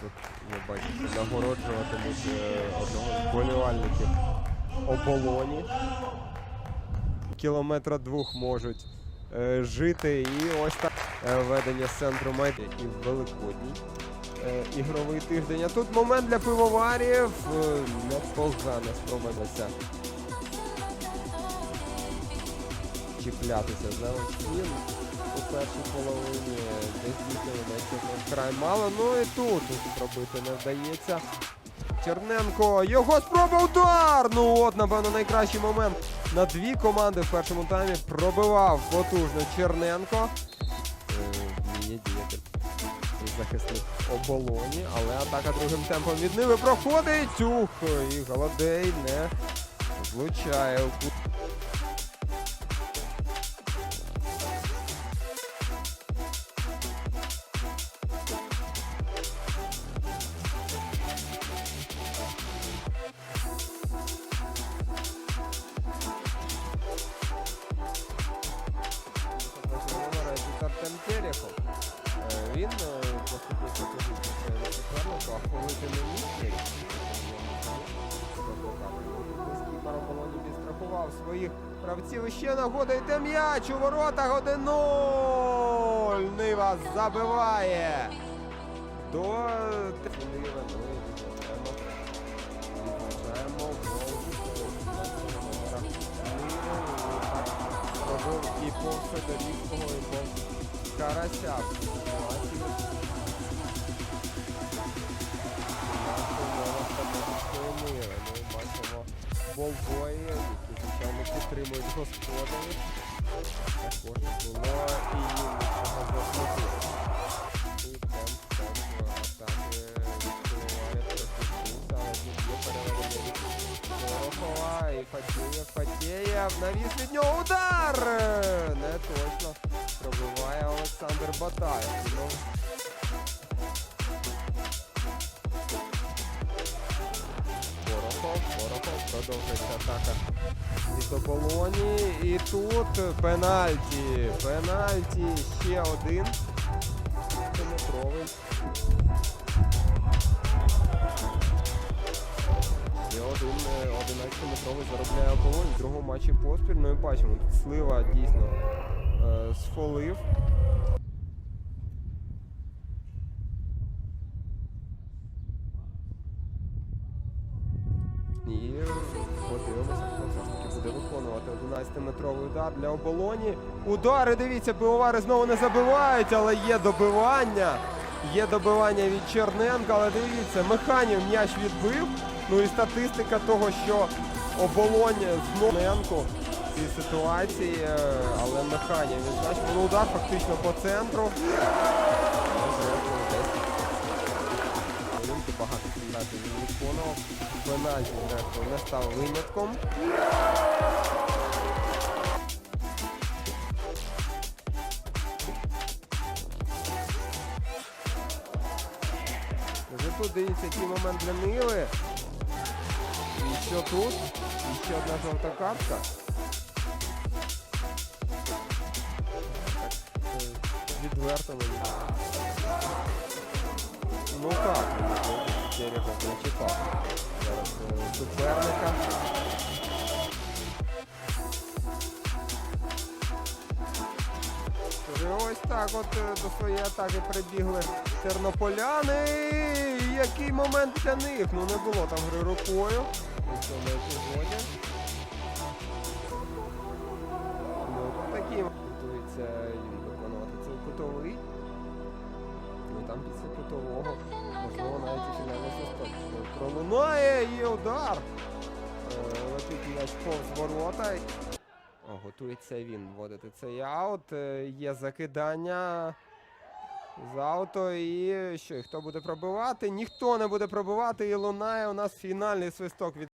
тут ви бачите, нагороджуватимуть е, одного з болівальників оболоні. Кілометра двох можуть е, жити. І ось так е, ведення центру майдану і в Великодній ігровий тиждень. А тут момент для пивоварів. Е, непогано спробувалося чіплятися за стін у першій половині. Десь дійсно на вкрай мало. Ну і тут зробити не вдається. Черненко, його спроба удар! Ну от, напевно, найкращий момент на дві команди в першому таймі пробивав потужно Черненко. Е, Вміє діяти захисник оболоні, але атака другим темпом від Ниви проходить. Ух, і Голодей не влучає коли ти не міг, Близький підстрахував своїх гравців. І ще нагода йде м'яч у воротах 1-0. Нива забиває. До Нива, ну і відзначаємо. Відзначаємо гол номера Ниви. Робив і по Федорівського, і по Карася. болбої, які, звичайно, підтримують господарів. Також було і нічого заслужити. І темп, темп атаки відкриває трохи але тут є переведення від Шорохова і Фатєєв, Фатєєв, навіс від нього удар! Не точно пробиває Олександр Батаєв. Продовжується атака від оболоні. І тут пенальті. Пенальті ще один. Метровий. Ще один е, 11-метровий заробляє оболонь в другому матчі поспіль. Ну і бачимо, тут слива дійсно е, сфолив. Подивимося, хто буде виконувати 11-метровий удар для оболоні. Удари, дивіться, пивовари знову не забивають, але є добивання. Є добивання від Черненка, але дивіться, Механів м'яч відбив. Ну і статистика того, що оболонь знову Черненко в цій ситуації, е, але Механів відзначив. Ну, удар фактично по центру. Ринки багато кімнати він виконував. Пенальті зрештою не став винятком. Тут дивіться, який момент для Ниви. І що тут? І ще одна жовта картка. Е, відверто мені. Ну так, Терехов не чіпав. Зараз суперника. Ось так от е, до своєї атаки прибігли тернополяни. І який момент для них? Ну не було там гри рукою. Ну, такі готується їм виконувати цей кутовий. Ну там після кутового, можливо, навіть і фінальний свисток пролунає і удар. Е, Летить м'яч повз ворота. О, готується він вводити цей аут. Е, Є закидання з ауто. І що, хто буде пробивати? Ніхто не буде пробивати. І лунає у нас фінальний свисток від.